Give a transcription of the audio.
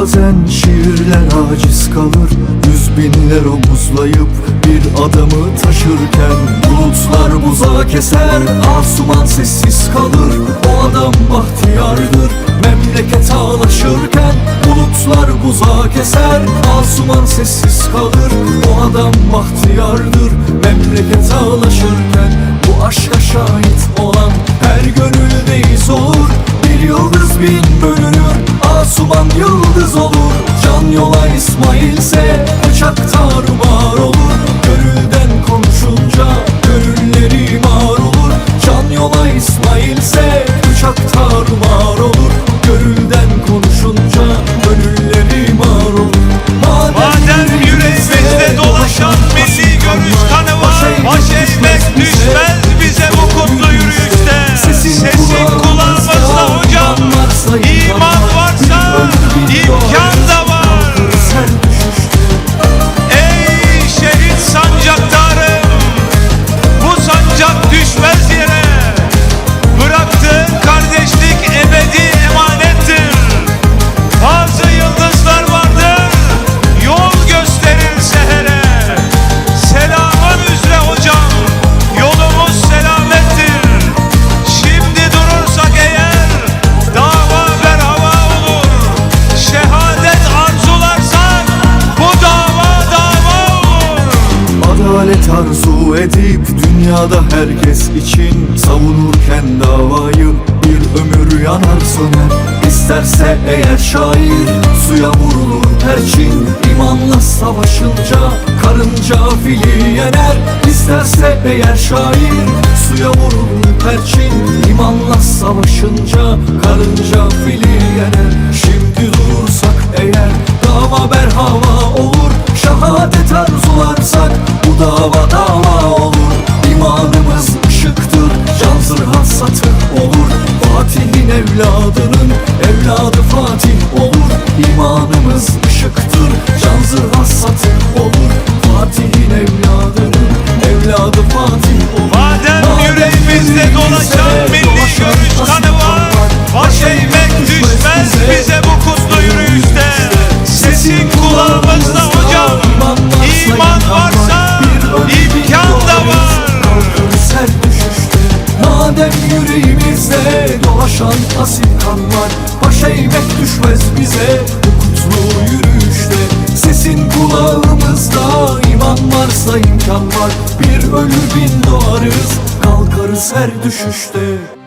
bazen şiirler aciz kalır Yüz binler omuzlayıp bir adamı taşırken Bulutlar buza keser asuman sessiz kalır O adam bahtiyardır. Memleket ağlaşırken Bulutlar buza keser asuman sessiz kalır O adam bahtiyardır. Memleket ağlaşırken Bu aşka şahit olan İsmailse Bıçak tarumar olur edip dünyada herkes için Savunurken davayı bir ömür yanar söner İsterse eğer şair suya vurulur perçin İmanla savaşınca karınca fili yener. İsterse eğer şair suya vurulur perçin İmanla savaşınca karınca fili yener. Şimdi durursak eğer dava berhava olur Şehadet arzularsak bu dava evladının evladı Fatih olur. İmanımız ışıktır asil kan var Baş eğmek düşmez bize. Bu kutlu yürüyüşte Sesin kulağımızda iman varsa imkan var. Bir ölür bin doğarız kalkarız her düşüşte